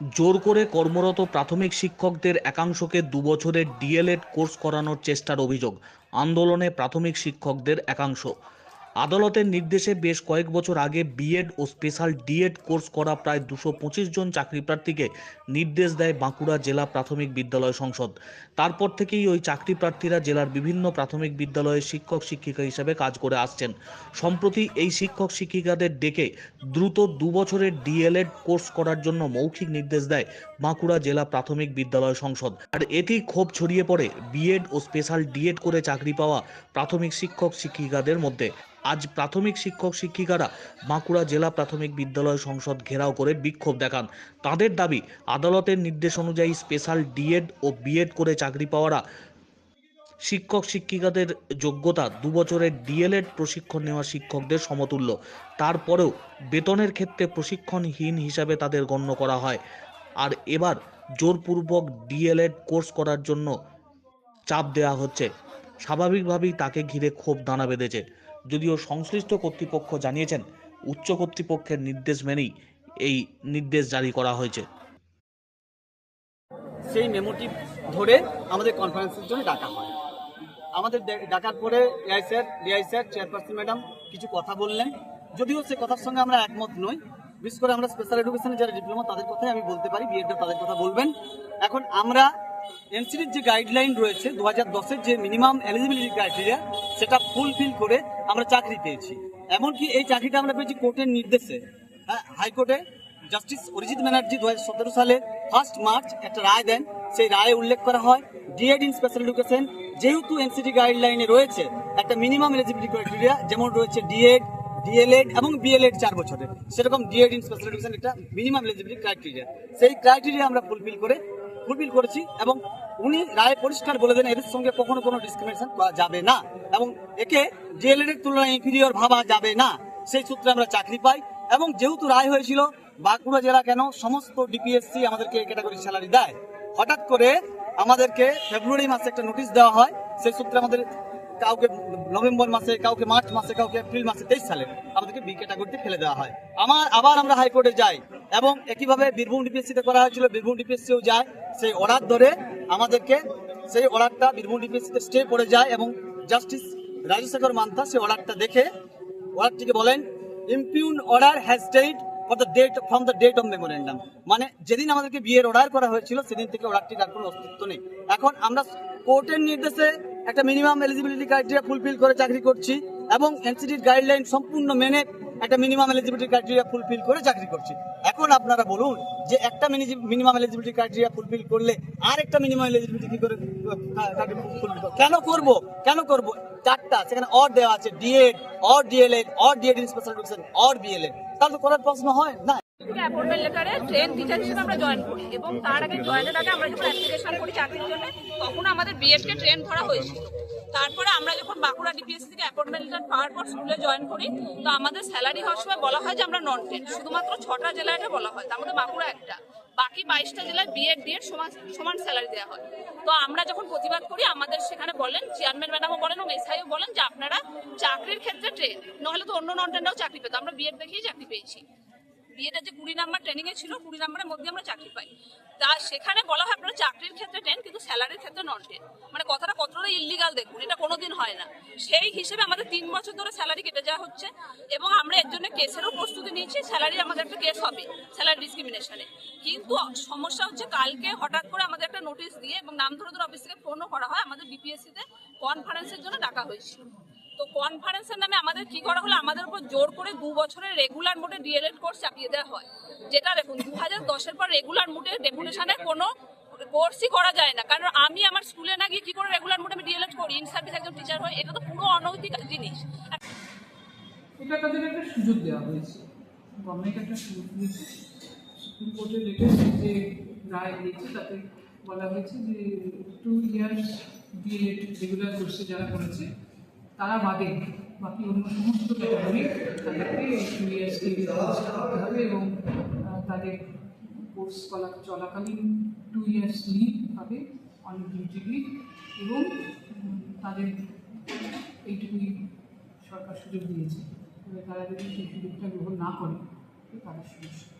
জোর করে কর্মরত প্রাথমিক শিক্ষকদের একাংশকে দুবছরের ডিএলএড কোর্স করানোর চেষ্টার অভিযোগ। আন্দোলনে প্রাথমিক শিক্ষকদের একাংশ। আদালতের নির্দেশে বেশ কয়েক বছর আগে বিএড ও স্পেশাল ডিএড কোর্স করা প্রায় দুশো পঁচিশ জন চাকরি প্রার্থীকে নির্দেশ দেয় বাঁকুড়া জেলা প্রাথমিক বিদ্যালয় সংসদ। তারপর থেকেই ওই চাকরি প্রার্থীরা জেলার বিভিন্ন প্রাথমিক বিদ্যালয়ে শিক্ষক শিক্ষিকা হিসেবে কাজ করে আসছেন। সম্প্রতি এই শিক্ষক শিক্ষিকাদের ডেকে দ্রুত দু বছরের ডিএলএড কোর্স করার জন্য মৌখিক নির্দেশ দেয় বাঁকুড়া জেলা প্রাথমিক বিদ্যালয় সংসদ। আর এতেই ক্ষোভ ছড়িয়ে পড়ে বিএড ও স্পেশাল ডিএড করে চাকরি পাওয়া প্রাথমিক শিক্ষক শিক্ষিকাদের মধ্যে। আজ প্রাথমিক শিক্ষক শিক্ষিকারা বাঁকুড়া জেলা প্রাথমিক বিদ্যালয় সংসদ ঘেরাও করে বিক্ষোভ দেখান। তাদের দাবি, আদালতের নির্দেশ অনুযায়ী স্পেশাল ডিএড ও বিএড করে চাকরি পাওয়ারা শিক্ষক শিক্ষিকাদের যোগ্যতা, দু বছরের ডিএলএড প্রশিক্ষণ নেওয়া শিক্ষকদের সমতুল্য। তারপরেও বেতনের ক্ষেত্রে প্রশিক্ষণহীন হিসাবে তাদের গণ্য করা হয়। আর এবার জোরপূর্বক ডিএলএড কোর্স করার জন্য চাপ দেওয়া হচ্ছে। স্বাভাবিকভাবেই তাকে ঘিরে ক্ষোভ দানা বেঁধেছে। যদিও সংশ্লিষ্ট কর্তৃপক্ষ জানিয়েছেন, উচ্চ কর্তৃপক্ষের নির্দেশ মেনেই এই নির্দেশ জারি করা হয়েছে। সেই মেমোটি ধরে আমাদের কনফারেন্সের জন্য ডাকা হয়। আমাদের ডাকার পরে AI sir DI sir chairperson madam কিছু কথা বললেন। যদিও সে কথার সঙ্গে আমরা একমত নই। বিশেষ করে আমরা স্পেশাল এডুকেশনে যারা ডিপ্লোমা তাদের কথাই আমি বলতে পারি বিএডটা তাদের কথা বলবেন। এখন আমরা এনসিডির যে গাইডলাইন রয়েছে দু হাজার দশের যে মিনিমাম এলিজিবিলিটি ক্রাইটেরিয়া সেটা ফুলফিল করে আমরা চাকরি পেয়েছি। এমনকি এই চাকরিটা আমরা পেয়েছি কোর্টের নির্দেশে। হ্যাঁ হাইকোর্টে জাস্টিস অরিজিৎ ব্যানার্জি দু হাজার সালে ফার্স্ট মার্চ একটা রায় দেন। সেই রায়ে উল্লেখ করা হয় D Ed in special education যেহেতু এনসিটি গাইডলাইনে রয়েছে, একটা মিনিমাম এলিজিবিলিটি ক্রাইটেরিয়া যেমন রয়েছে ডিএড ডিএলএড এবং বিএলএড চার বছরের। সেরকম D Ed in special education একটা মিনিমাম এলিজিবিলিটি ক্রাইটেরিয়া সেই ক্রাইটেরিয়া আমরা ফুলফিল করে ফুলফিল করেছি এবং উনি রায় পরিষ্কার বলে দেন, এদের সঙ্গে কখনো কোনো ডিসক্রিমিনেশন করা যাবে না। এবং একে ডিএলএড এর তুলনায় ইনফিরিয়র ভাবা যাবে না। সেই সূত্রে আমরা চাকরি পাই এবং যেহেতু রায় হয়েছিল, বাঁকুড়া জেলা কেন সমস্ত ডিপিএসসি আমাদেরকে ক্যাটাগরি স্যালারি দেয়? হঠাৎ করে আমাদেরকে ফেব্রুয়ারি মাসে একটা নোটিশ দেওয়া হয়, সেই সূত্রে আমাদের কাউকে নভেম্বর মাসে, কাউকে মার্চ মাসে, কাউকে এপ্রিল মাসে, তেইশ সালে আমাদেরকে বি ক্যাটাগরিতে ফেলে দেওয়া হয়। আমার, আবার আমরা হাইকোর্টে যাই। এবং একইভাবে বীরভূম ডিপিএসসিতে করা হয়েছিল, বীরভূম ডিপিএসসিও যায়। সেই অর্ডার ধরে আমাদেরকে সেই অর্ডারটা বীরভূম ডিপিএসসিতে স্টে করে যায় এবং জাস্টিস রাজশেখর মান্থা সেই অর্ডারটা দেখে অর্ডারটিকে বলেন impugned order has stayed for the date from the date of memorandum মানে যেদিন আমাদেরকে বিয়ের অর্ডার করা হয়েছিল, সেদিন থেকে অর্ডারটির আর কোনো অস্তিত্ব নেই। এখন আমরা কোর্টের নির্দেশে একটা মিনিমাম এলিজিবিলিটি ক্রাইটেরিয়া ফুলফিল করে চাকরি করছি এবং এনসিটির গাইডলাইন সম্পূর্ণ মেনে একটা মিনিমাম এলিজিবিলিটি ক্রাইটেরিয়া ফুলফিল করে চাকরি করছি। এখন আপনারা বলুন যে একটা মিনিমাম এলিজিবিলিটি ক্রাইটেরিয়া ফুলফিল করলে আর একটা মিনিমাম এলিজিবিলিটি কি করে কেন করব? কেন করব? চারটা, সেখানে অর দেওয়া আছে D Ed or D El Ed or D Ed in special education or B El Ed তাহলে তো করার প্রশ্ন হয়? না। ট্রেন হিসেবে আমরা জয়েন করি এবং তার আগে আগে আমরা করি তখন আমাদের ট্রেন তারপরে আমরা যখন বাঁকুড়া ডিপিএসসি থেকে অ্যাপয়েন্টমেন্ট লেটার পাওয়ার পর স্কুলে জয়েন করি, তো আমাদের স্যালারি হওয়ার সময় বলা হয় যে আমরা নন টেন শুধুমাত্র ছটা জেলায় এটা বলা হয়। তার মধ্যে বাঁকুড়া একটা। বাকি বাইশটা জেলায় বিএড ডিএড সমান সমান স্যালারি দেওয়া হয়। তো আমরা যখন প্রতিবাদ করি, আমাদের সেখানে বলেন চেয়ারম্যান ম্যাডামও বলেন এবং এসআইও বলেন যে আপনারা চাকরির ক্ষেত্রে ট্রেন নাহলে তো অন্য নন টেনরাও চাকরি পেতো। আমরা বিএড দেখেই চাকরি পেয়েছি। বিএটা যে কুড়ি নাম্বার ট্রেনিংয়ে ছিল, কুড়ি নাম্বারের মধ্যে আমরা চাকরি পাই। তা সেখানে বলা হয় আপনারা চাকরির ক্ষেত্রে টেন, কিন্তু স্যালারির ক্ষেত্রে নন টেন মানে কথাটা কতটা ইলিগাল দেখুন, এটা কোনোদিন হয় না। সেই হিসেবে আমাদের তিন বছর ধরে স্যালারি কেটে যাওয়া হচ্ছে এবং আমরা এর জন্য কেসেরও প্রস্তুতি নিয়েছি, স্যালারি আমাদের একটা কেস হবে, স্যালারি ডিসক্রিমিনেশনে কিন্তু সমস্যা হচ্ছে কালকে হঠাৎ করে আমাদের একটা নোটিশ দিয়ে এবং নাম ধরে ধরে অফিস থেকে ফোনও করা হয় আমাদের বিপিএসসিতে কনফারেন্সের জন্য ডাকা হয়েছিল। তো কনফারেন্সের নামে আমাদের কি করা হলো? আমাদের উপর জোর করে দু বছরের রেগুলার মোডে ডিএলএড কোর্স চাপিয়ে দেওয়া হয়। যেটা দেখুন দু হাজার দশের পর রেগুলার মোডে ডেপুটেশনে কোনো কোর্সই করা যায় না। কারণ আমি আমার স্কুলে না গিয়ে কি করে রেগুলার মোডে আমি ডিএলএড করি? ইন সার্ভিস একজন টিচার হয়, এটা তো পুরো অনৈতিক জিনিস। এটা তাদের একটা সুযোগ দেওয়া হয়েছে। গভর্নমেন্ট একটা সুযোগ দিয়েছে। সুপ্রিম যে, রায় দিয়েছে, তাতে বলা হয়েছে যে টু ইয়ার্স বিএড রেগুলার কোর্সে যারা করেছে তারা বাদে বাকি অন্য সমস্ত ক্যাটাগরি তাদেরকে ডিগ্রি কোর্সটা করতে হবে এবং তাদের কোর্স চলা চলাকালীন টু ইয়ার্স লিভ পাবে অন ডিউটি এবং তাদের এইটুকুই সরকার সুযোগ দিয়েছে। তারা যদি সেই সুযোগটা গ্রহণ না করে তাদের সমস্যা।